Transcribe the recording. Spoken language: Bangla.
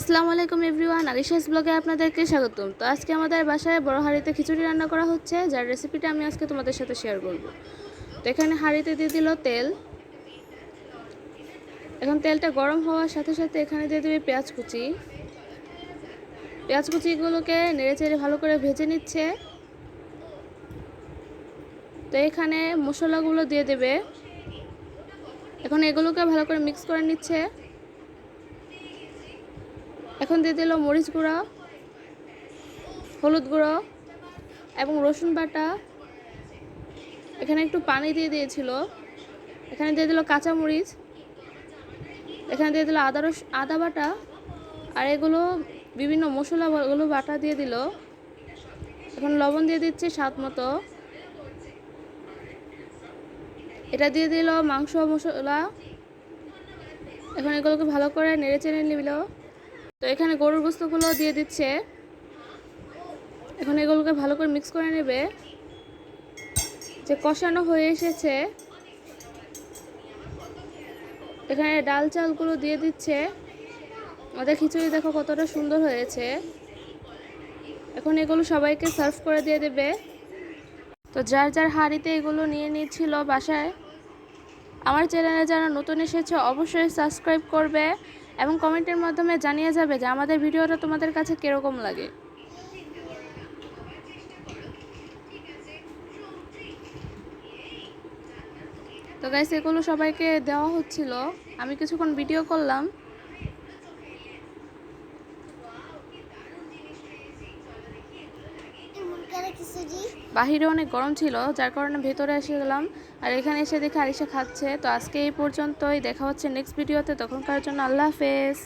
আসসালামু আলাইকুম এভরিওয়ান, আলিশাস ব্লগে আপনাদেরকে স্বাগতম। তো আজকে আমাদের বাসায় বড় হাঁড়িতে খিচুড়ি রান্না করা হচ্ছে, যার রেসিপিটা আমি আজকে তোমাদের সাথে শেয়ার করব। তো এখানে হাঁড়িতে দিয়ে দিল তেল। এখন তেলটা গরম হওয়ার সাথে সাথে এখানে দিয়ে দেবে পেঁয়াজ কুচি। পেঁয়াজ কুচিগুলোকে নেড়ে চেড়ে ভালো করে ভেজে নিচ্ছে। তো এখানে মশলাগুলো দিয়ে দেবে। এখন এগুলোকে ভালো করে মিক্স করে নিচ্ছে। এখন দিয়ে দিল মরিচ গুঁড়া, হলুদ গুঁড়ো এবং রসুন বাটা। এখানে একটু পানি দিয়ে দিয়েছিল। এখানে দিয়ে দিল কাঁচামরিচ। এখানে দিয়ে দিল আদা রস, আদা বাটা। আর এগুলো বিভিন্ন মশলাগুলো বাটা দিয়ে দিল। এখন লবণ দিয়ে দিচ্ছে স্বাদ মতো। এটা দিয়ে দিল মাংস মশলা। এখন এগুলোকে ভালো করে নেড়ে চেড়ে নিল। তো এখানে গরুর গোস্তগুলো দিয়ে দিচ্ছে। এখন এগুলোকে ভালো করে মিক্স করে নেবে। যে কষানো হয়ে এসেছে। এখানে ডাল চালগুলো দিয়ে দিচ্ছে। আমাদের খিচুড়ি দেখো কতটা সুন্দর হয়েছে। এখন এগুলো সবাইকে সার্ভ করে দিয়ে দেবে। তো যার যার হাঁড়িতে এগুলো নিয়ে নিয়েছিল বাসায়, আমার চ্যানেলে যারা নতুন এসেছে অবশ্যই সাবস্ক্রাইব করবে। এবং কমেন্টের মাধ্যমে জানিয়ে যাবে যে আমাদের ভিডিওটা তোমাদের কাছে কীরকম লাগে। তো গাইস এগুলো সবাইকে দেওয়া হচ্ছিল। আমি কিছুক্ষণ ভিডিও করলাম। বাহিরে অনেক গরম ছিল, যার কারণে ভেতরে এসে গেলাম। আর এখানে এসে দেখে আরিশা খাচ্ছে। তো আজকে এই পর্যন্তই। দেখা হচ্ছে নেক্সট ভিডিওতে তখনকার জন্য আল্লাহ হাফেজ।